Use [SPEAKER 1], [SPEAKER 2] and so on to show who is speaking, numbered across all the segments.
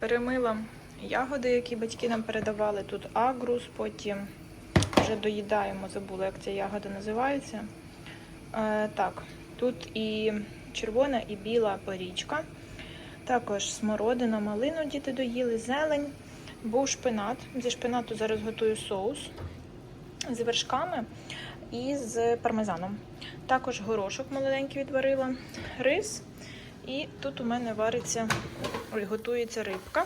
[SPEAKER 1] Перемила ягоди, які батьки нам передавали. Тут агрус, потім вже доїдаємо, забула, як ця ягода називається. Е, так, тут і червона, і біла порічка. Також смородина, малину діти доїли, зелень, був шпинат. Зі шпинату зараз готую соус з вершками і з пармезаном. Також горошок молоденький відварила, рис. І тут у мене вариться, ой, готується рибка.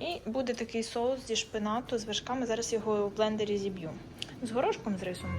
[SPEAKER 1] І буде такий соус зі шпинату з вершками. Зараз його в блендері зіб'ю. З горошком, з рисом.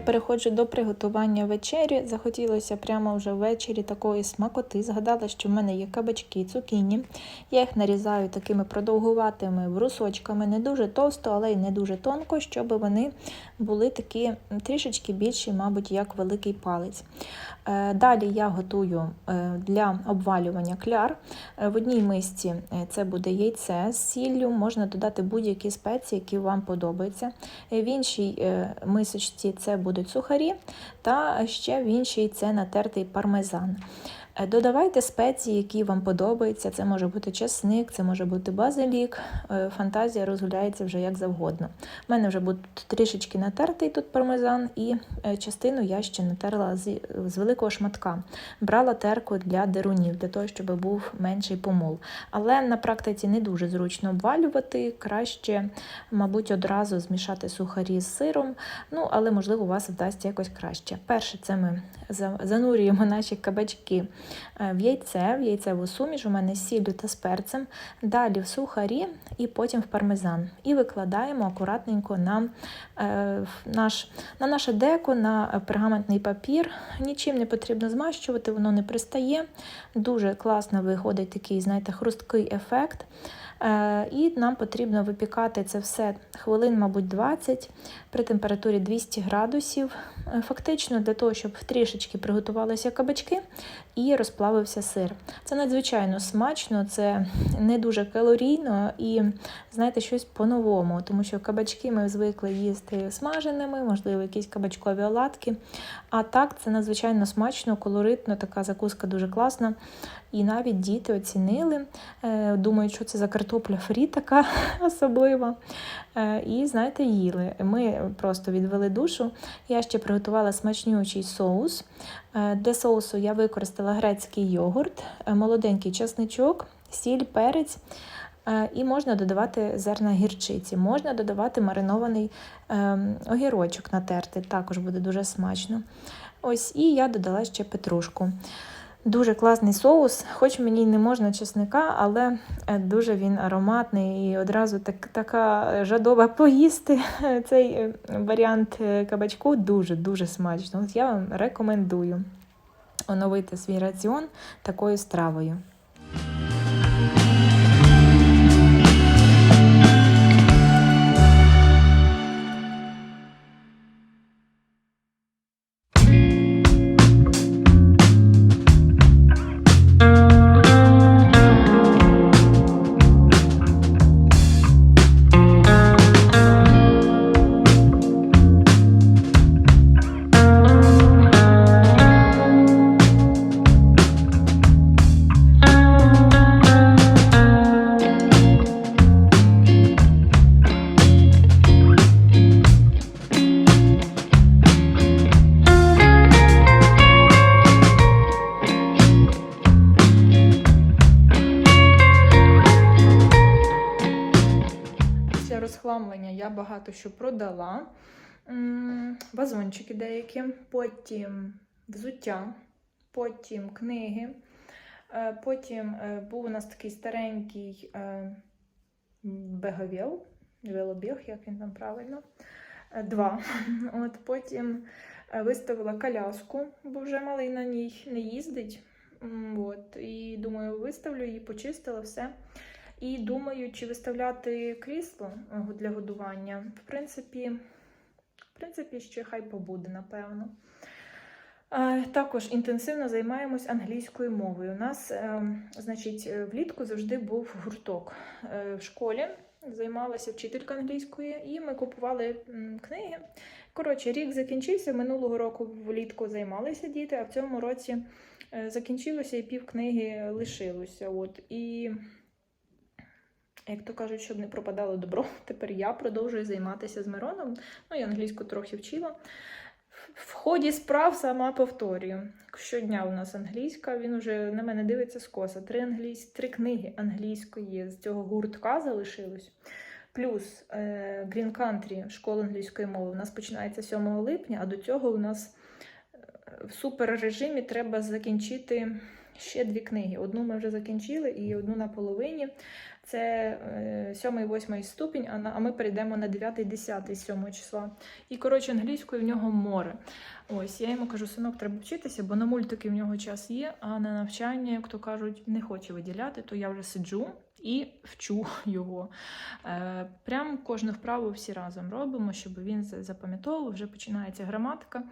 [SPEAKER 1] Переходжу до приготування вечері. Захотілося прямо вже ввечері такої смакоти. Згадала, що в мене є кабачки, цукіні. Я їх нарізаю такими продовгуватими брусочками, не дуже товсто, але й не дуже тонко, щоб вони були такі трішечки більші, мабуть, як великий палець. Е, Далі я готую е, для обвалювання кляр. Е, В одній мисці це буде яйце з сіллю, можна додати будь-які спеції, які вам подобаються. В іншій мисочці це будуть сухарі, та ще в іншій це натертий пармезан. Е, Додавайте спеції, які вам подобаються. Це може бути чесник, це може бути базилік. Е, Фантазія розгуляється вже як завгодно. У мене вже буде трішечки натертий тут пармезан, і е, частину я ще натерла з, з великого шматка. Брала терку для дерунів, для того, щоб був менший помол. Але на практиці не дуже зручно обвалювати. Краще, мабуть, одразу змішати сухарі з сиром. Ну, але можливо, у вас вдасться якось краще. Перше, це ми занурюємо наші кабачки в яйце, в яйцеву суміш, у мене з сіллю та з перцем, далі в сухарі і потім в пармезан. І викладаємо акуратненько на, е, наш, на наше деко, на пергаментний папір. Нічим не потрібно змащувати, воно не пристає. Дуже класно виходить такий, знаєте, хрусткий ефект. Е, І нам потрібно випікати це все хвилин, мабуть, 20 при температурі 200 градусів. Е, Фактично для того, щоб трішечки приготувалися кабачки і розплавився сир. Це надзвичайно смачно, це не дуже калорійно і, знаєте, щось по-новому, тому що кабачки ми звикли їсти смаженими, можливо, якісь кабачкові оладки. А так це надзвичайно смачно, колоритно, така закуска дуже класна. І навіть діти оцінили, е, думають, що це за картопля фрі така особлива. Е, І, знаєте, їли. Ми просто відвели душу. Я ще приготувала смачнючий соус. Е, Для соусу я використала грецький йогурт, молоденький чесничок, сіль, перець. І можна додавати зерна гірчиці, можна додавати маринований огірочок натерти, також буде дуже смачно. Ось, і я додала ще петрушку. Дуже класний соус, хоч мені не можна чесника, але е, дуже він ароматний і одразу так, така жадоба поїсти цей е, варіант е, кабачку дуже-дуже смачно. От я вам рекомендую оновити свій раціон такою стравою. Багато що продала. Вазончики деякі, потім взуття, потім книги. Е, Потім е, був у нас такий старенький е, беговіл, велобіг, як він там правильно. Два. От потім виставила коляску, бо вже малий на ній не їздить. От, і думаю, виставлю її, почистила все. І думаю, чи виставляти крісло е, для годування. В принципі, в принципі, ще хай побуде, напевно. Е, Також інтенсивно займаємось англійською мовою. У нас, е, значить, влітку завжди був гурток в школі. Займалася вчителька англійської, і ми купували книги. Коротше, рік закінчився. Минулого року влітку займалися діти, а в цьому році закінчилося і пів книги лишилося. От. І, як то кажуть, щоб не пропадало добро, тепер я продовжую займатися з Мироном. Ну, я англійську трохи вчила. В ході справ сама повторюю. Щодня у нас англійська, він вже на мене дивиться скоса. Три, англійсь... Три книги англійської з цього гуртка залишилось. Плюс е, Green Country, школа англійської мови, у нас починається 7 липня, а до цього у нас е, в суперрежимі треба закінчити ще дві книги. Одну ми вже закінчили і одну на половині. Це 7-8 ступінь, а, ми перейдемо на 9-10 7 числа. І, коротше, англійською в нього море. Ось, я йому кажу, синок, треба вчитися, бо на мультики в нього час є, а на навчання, як то кажуть, не хоче виділяти, то я вже сиджу і вчу його. Е, прям кожну вправу всі разом робимо, щоб він запам'ятовував, вже починається граматика.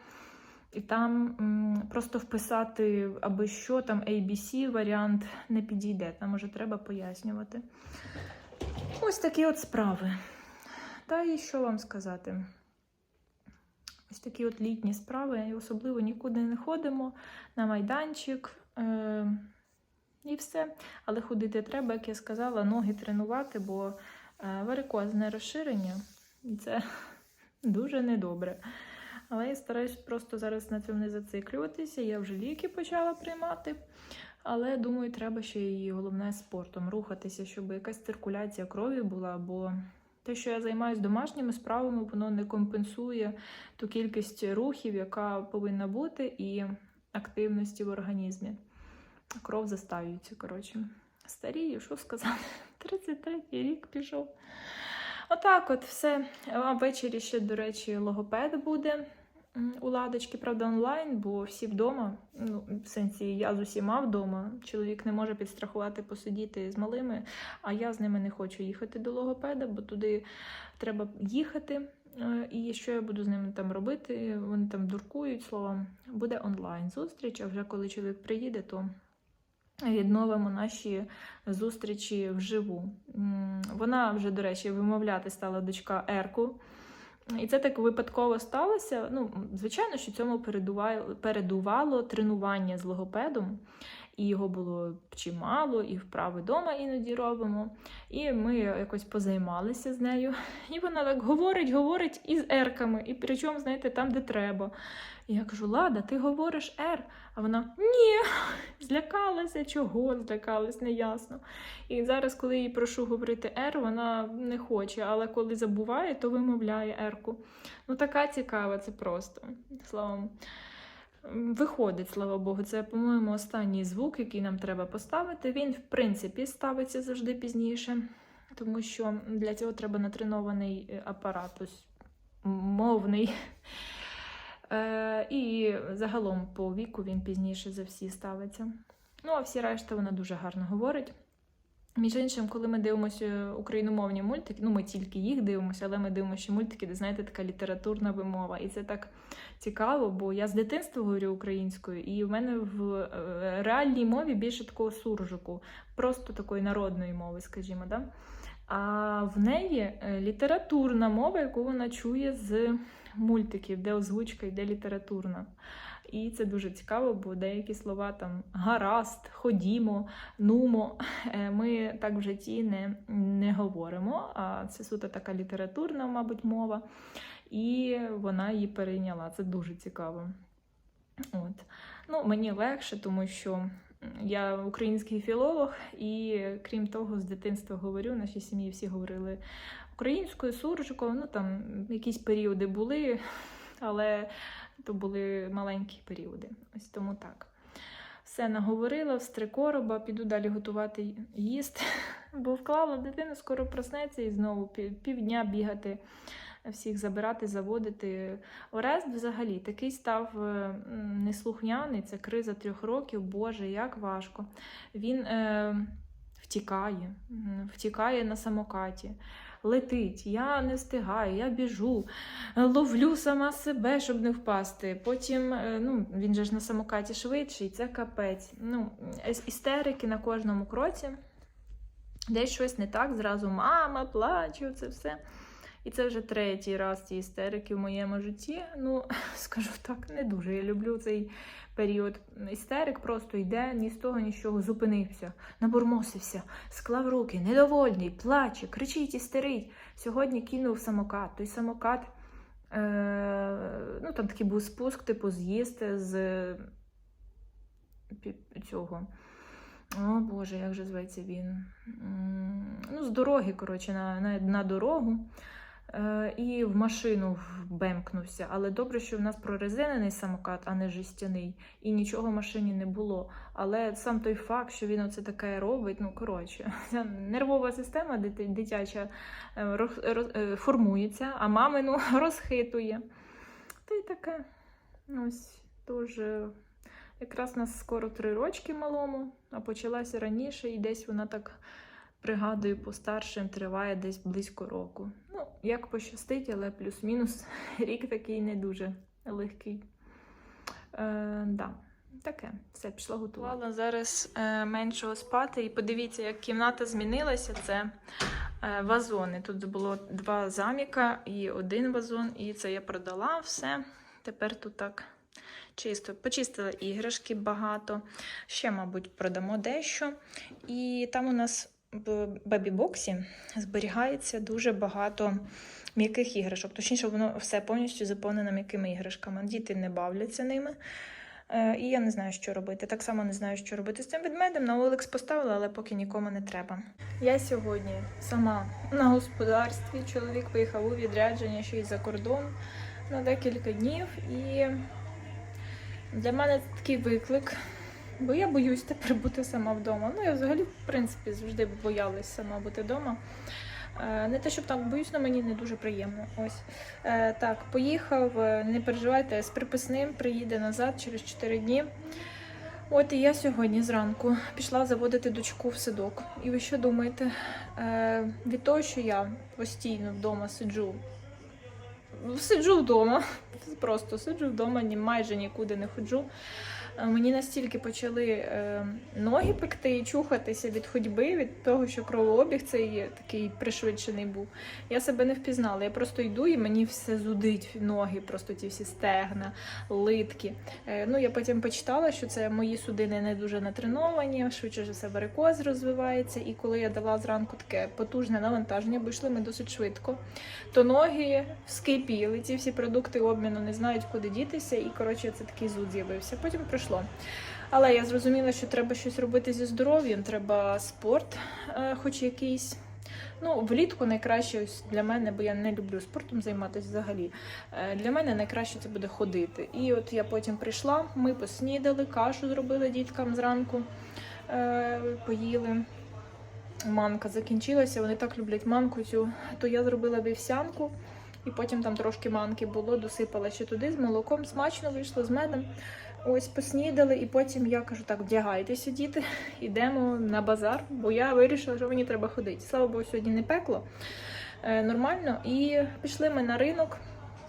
[SPEAKER 1] І там м, просто вписати, аби що там ABC варіант не підійде. Там уже треба пояснювати. Ось такі от справи. Та і що вам сказати? Ось такі от літні справи, і особливо нікуди не ходимо на майданчик. Е- і все. Але ходити треба, як я сказала, ноги тренувати, бо е, варикозне розширення, і це дуже недобре. Але я стараюсь просто зараз на цьому не зациклюватися. Я вже ліки почала приймати. Але думаю, треба ще і головне спортом рухатися, щоб якась циркуляція крові була. Бо те, що я займаюся домашніми справами, воно не компенсує ту кількість рухів, яка повинна бути, і активності в організмі. Кров застаюється, коротше. Старію, що сказати? 33 рік пішов. Отак, от все. Ввечері ще, до речі, логопед буде у ладочки, правда, онлайн, бо всі вдома. Ну, в сенсі, я з усіма вдома. Чоловік не може підстрахувати, посидіти з малими, а я з ними не хочу їхати до логопеда, бо туди треба їхати. Е, І що я буду з ними там робити? Вони там дуркують словом. Буде онлайн зустріч, а вже коли чоловік приїде, то відновимо наші зустрічі вживу. Вона вже, до речі, вимовляти стала дочка Ерку. І це так випадково сталося. Ну, звичайно, що цьому передувало, передувало тренування з логопедом, і його було чимало, і вправи вдома іноді робимо. І ми якось позаймалися з нею. І вона так говорить, говорить із ерками, і причому, знаєте, там, де треба. І я кажу: Лада, ти говориш ер? А вона ні, злякалася, чого злякалась, неясно. І зараз, коли її прошу говорити ер, вона не хоче, але коли забуває, то вимовляє ерку. Ну, така цікава, це просто. Словом. Виходить, слава Богу, це, по-моєму, останній звук, який нам треба поставити. Він, в принципі, ставиться завжди пізніше, тому що для цього треба натренований е, апарат, ось мовний. Е, і загалом по віку він пізніше за всі ставиться. Ну, а всі решта вона дуже гарно говорить. Між іншим, коли ми дивимося україномовні мультики, ну ми тільки їх дивимося, але ми дивимося ще мультики, де знаєте, така літературна вимова. І це так цікаво, бо я з дитинства говорю українською, і в мене в е, реальній мові більше такого суржику, просто такої народної мови, скажімо. Да? А в неї е, літературна мова, яку вона чує з мультиків, де озвучка йде літературна. І це дуже цікаво, бо деякі слова там гаразд, ходімо, нумо. е, Ми так в житті не, не говоримо. А це суто така літературна, мабуть, мова. І вона її перейняла. Це дуже цікаво. От. Ну, мені легше, тому що Я український філолог, і крім того, з дитинства говорю, в нашій сім'ї всі говорили українською, суржиком. Ну там якісь періоди були, але то були маленькі періоди. Ось тому так. Все наговорила, в три короба, піду далі готувати їсти, бо вклала дитину, скоро проснеться і знову півдня бігати, всіх забирати, заводити. Орест взагалі такий став е, неслухняний, це криза трьох років, Боже, як важко. Він е, втікає, втікає на самокаті. Летить, я не встигаю, я біжу, е, ловлю сама себе, щоб не впасти. Потім е, ну, він же ж на самокаті швидший, це капець. Ну, істерики на кожному кроці. Десь щось не так, зразу мама, плачу, це все. І це вже третій раз ці істерики в моєму житті. Ну, скажу так, не дуже я люблю цей період. Істерик просто йде ні з того, ні з чого, зупинився, набурмосився, склав руки, недовольний, плаче, кричить, істерить. Сьогодні кинув самокат. Той самокат, е, ну там такий був спуск, типу з'їзд з цього. О Боже, як же зветься він? Ну, з дороги, коротше, на, на, на дорогу. Е, і в машину вбемкнувся. Але добре, що в нас прорезинений самокат, а не жестяний, і нічого в машині не було. Але сам той факт, що він оце таке робить, ну коротше, ця нервова система дитяча е, е, формується, а мамину розхитує. Та й таке. Ось дуже. Якраз нас скоро три рочки малому, а почалася раніше, і десь вона так пригадую по старшим триває десь близько року. Ну, як пощастить, але плюс-мінус рік такий не дуже легкий. Е, да. Таке, все, пішла готувала. Зараз е, меншого спати, і подивіться, як кімната змінилася. Це е, вазони. Тут було два заміка і один вазон, і це я продала все. Тепер тут так чисто. Почистила іграшки багато. Ще, мабуть, продамо дещо. І там у нас бебі-боксі зберігається дуже багато м'яких іграшок. Точніше, воно все повністю заповнено м'якими іграшками. Діти не бавляться ними. Е, І я не знаю, що робити. Так само не знаю, що робити з цим ведмедем. На Олекс поставила, але поки нікому не треба. Я сьогодні сама на господарстві. Чоловік поїхав у відрядження ще й за кордон на декілька днів. І для мене такий виклик. Бо я боюсь тепер бути сама вдома. Ну, я взагалі, в принципі, завжди боялась сама бути вдома. Е, Не те, щоб так боюсь, але мені не дуже приємно. Ось Е, так, поїхав, е, не переживайте, з приписним приїде назад через 4 дні. От і я сьогодні зранку пішла заводити дочку в садок. І ви що думаєте? Від того, що я постійно вдома сиджу, сиджу вдома, просто сиджу вдома, майже нікуди не ходжу. Мені настільки почали е, ноги пекти і чухатися від ходьби, від того, що кровообіг цей такий пришвидшений був. Я себе не впізнала. Я просто йду і мені все зудить ноги, просто ті всі стегна, литки. Е, ну, я потім почитала, що це мої судини не дуже натреновані, швидше за все варикоз розвивається. І коли я дала зранку таке потужне навантаження, бо йшли ми досить швидко, то ноги вскипіли, ці всі продукти обміну не знають, куди дітися, і коротше це такий зуд з'явився. Потім пройшло. Але я зрозуміла, що треба щось робити зі здоров'ям, треба спорт, е, хоч якийсь. Ну, влітку найкраще ось для мене, бо я не люблю спортом займатися взагалі. Е, Для мене найкраще це буде ходити. І от я потім прийшла, ми поснідали, кашу зробили діткам зранку, е, поїли. Манка закінчилася, вони так люблять манку цю, то я зробила вівсянку, і потім там трошки манки було, досипала ще туди з молоком, смачно вийшло з медом. Ось поснідали, і потім я кажу, так, вдягайтеся, діти, йдемо на базар, бо я вирішила, що мені треба ходити. Слава Богу, сьогодні не пекло. Е, нормально. І пішли ми на ринок,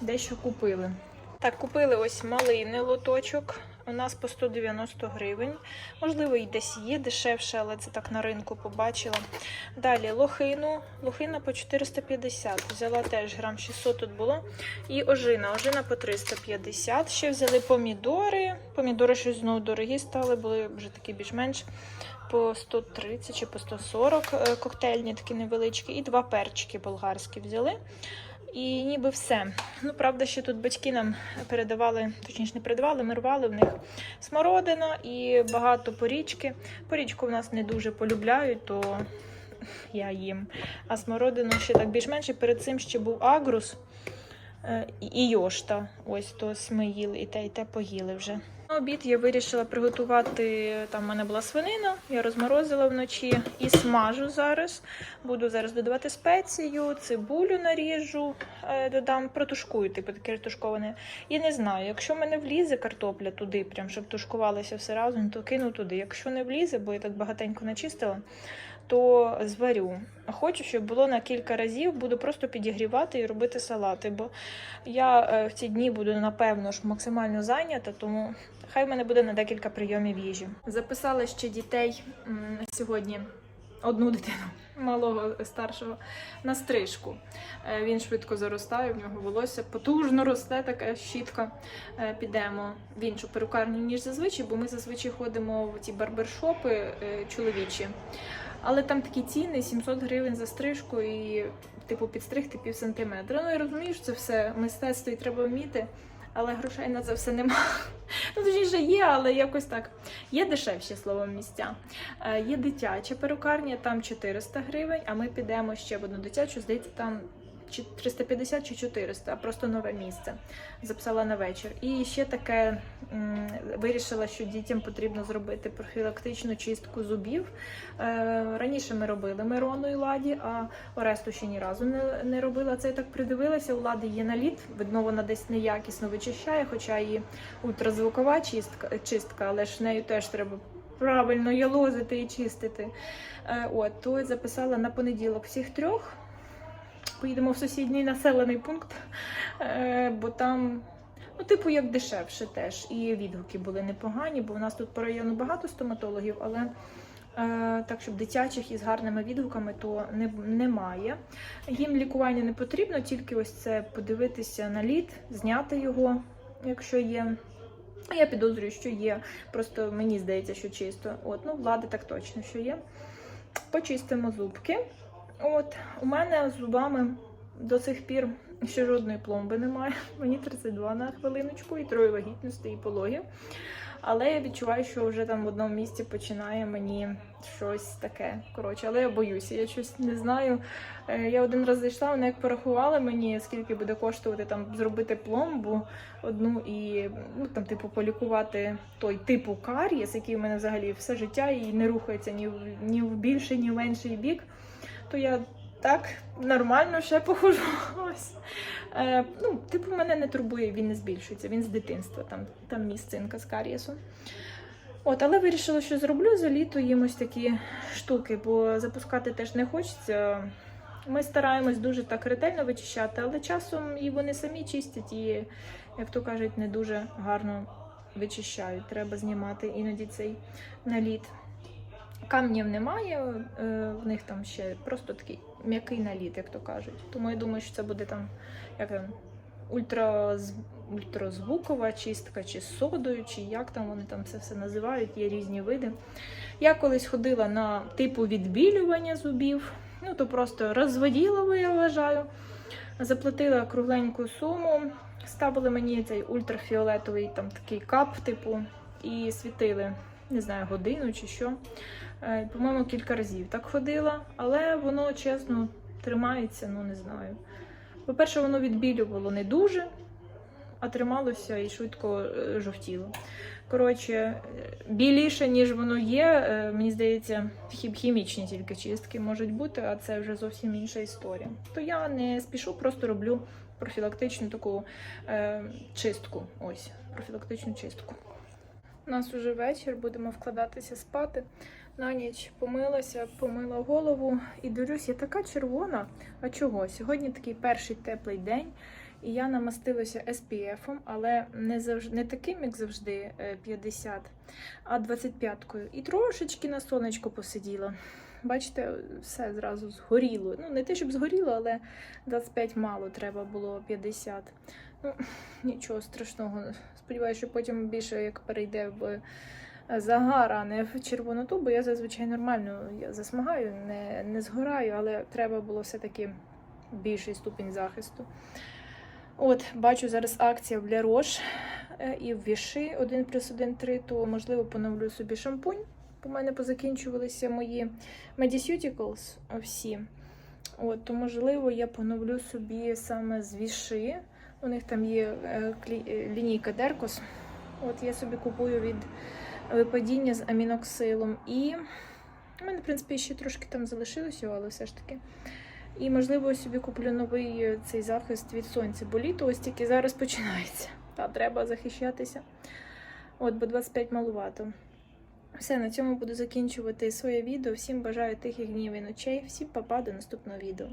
[SPEAKER 1] дещо купили. Так, купили ось малини лоточок. У нас по 190 гривень. Можливо, і десь є дешевше, але це так на ринку побачила. Далі лохину. Лохина по 450. Взяла теж грам 600 тут було. І ожина. Ожина по 350. Ще взяли помідори. Помідори щось знову дорогі стали, були вже такі більш-менш по 130 чи по 140 е, коктейльні такі невеличкі. І два перчики болгарські взяли. І ніби все. Ну, правда, що тут батьки нам передавали, точніше не передавали, ми рвали в них смородина і багато порічки. Порічку в нас не дуже полюбляють, то я їм. А смородину ще так більш-менше. Перед цим ще був агрус е, і йошта. Ось то ми їли і те, і те поїли вже. На обід я вирішила приготувати. Там в мене була свинина, я розморозила вночі і смажу зараз. Буду зараз додавати спецію, цибулю наріжу, е, додам, протушкую, типу таке тушковане. І не знаю, якщо в мене влізе картопля туди, прям щоб тушкувалося все разом, то кину туди. Якщо не влізе, бо я так багатенько начистила, то зварю. Хочу, щоб було на кілька разів, буду просто підігрівати і робити салати, бо я е, в ці дні буду напевно ж максимально зайнята, тому хай в мене буде на декілька прийомів їжі. Записала ще дітей сьогодні. Одну дитину малого старшого на стрижку. Е, Він швидко заростає, в нього волосся потужно росте, така щітка. Е, Підемо в іншу перукарню, ніж зазвичай, бо ми зазвичай ходимо в ті барбершопи чоловічі. Але там такі ціни 700 гривень за стрижку і, типу, підстригти пів сантиметра. Ну я розумію, що це все мистецтво і треба вміти, але грошей на це все нема. Ну, точніше, є, але якось так. Є дешевші словом місця. Е, Є дитяча перукарня, там 400 гривень, а ми підемо ще в одну дитячу, здається, там 350 чи 400, а просто нове місце. Записала на вечір. І ще таке вирішила, що дітям потрібно зробити профілактичну чистку зубів. Е, Раніше ми робили Мирону і Ладі, а Оресту ще ні разу не, не робила. Це я так придивилася. У Лади є наліт, видно, вона десь неякісно вичищає, хоча і ультразвукова чистка, чистка, але ж нею теж треба правильно ялозити і чистити. Е, От, то записала на понеділок всіх трьох. Поїдемо в сусідній населений пункт, е, бо там, ну, типу, як дешевше теж. І відгуки були непогані, бо в нас тут по району багато стоматологів, але е, так, щоб дитячих із гарними відгуками, то не, немає. Їм лікування не потрібно, тільки ось це подивитися на лід, зняти його, якщо є. Я підозрюю, що є. Просто мені здається, що чисто. От, ну, влади так точно, що є. Почистимо зубки. От, у мене з зубами до сих пір ще жодної пломби немає. Мені 32 на хвилиночку, і троє вагітності, і пологів. Але я відчуваю, що вже там в одному місці починає мені щось таке. Коротше, але я боюся, я щось не знаю. Е, Я один раз зайшла, вони як порахували мені, скільки буде коштувати там зробити пломбу одну і ну там, типу, полікувати той типу карієс, який в мене взагалі все життя і не рухається ні в ні в більший, ні в менший бік. То я так нормально ще похожу. Ось. Е, ну, типу, мене не турбує, він не збільшується, він з дитинства, там, там місцинка з карієсу. От, але вирішила, що зроблю за літо їм ось такі штуки, бо запускати теж не хочеться. Ми стараємось дуже так ретельно вичищати, але часом і вони самі чистять, і, як то кажуть, не дуже гарно вичищають. Треба знімати іноді цей наліт. Камнів немає, е, в них там ще просто такий м'який наліт, як то кажуть. Тому я думаю, що це буде там як ультраз... ультразвукова чистка, чи содою, чи як там вони там це все називають, є різні види. Я колись ходила на типу відбілювання зубів, ну то просто розводілово, я вважаю. Заплатила кругленьку суму, ставили мені цей ультрафіолетовий там такий кап, типу, і світили, не знаю, годину чи що. Е, По-моєму, кілька разів так ходила, але воно чесно тримається, ну не знаю. По-перше, воно відбілювало не дуже, а трималося і швидко е, жовтіло. Коротше, е, біліше, ніж воно є, мені здається, хімічні тільки чистки можуть бути, а це вже зовсім інша історія. То я не спішу, просто роблю профілактичну таку е, чистку. Ось, профілактичну чистку. У нас уже вечір, будемо вкладатися спати. На ніч помилася, помила голову і дивлюсь, я така червона. А чого? Сьогодні такий перший теплий день, і я намастилася SPF, але не завжди не таким, як завжди, е, 50, а 25-кою. І трошечки на сонечко посиділа. Бачите, все зразу згоріло. Ну, не те, щоб згоріло, але 25 мало треба було 50. Ну, нічого страшного. Сподіваюся, що потім більше як перейде в загар, а не в червоноту, бо я зазвичай нормально я засмагаю, не, не згораю, але треба було все-таки більший ступінь захисту. От, бачу зараз акція в Для Рош е, і в Віши 1 плюс 1 3, то можливо поновлю собі шампунь. У мене позакінчувалися мої Mediceuticals всі. От, то можливо я поновлю собі саме з Віши. У них там є е, е, лінійка Деркос. От я собі купую від випадіння з аміноксилом. І у мене, в принципі, ще трошки там залишилося, але все ж таки. І, можливо, собі куплю новий е, цей захист від сонця, бо літо ось тільки зараз починається. Та треба захищатися. От, бо 25 малувато. Все, на цьому буду закінчувати своє відео. Всім бажаю тихих днів і ночей. Всім па-па, до наступного відео.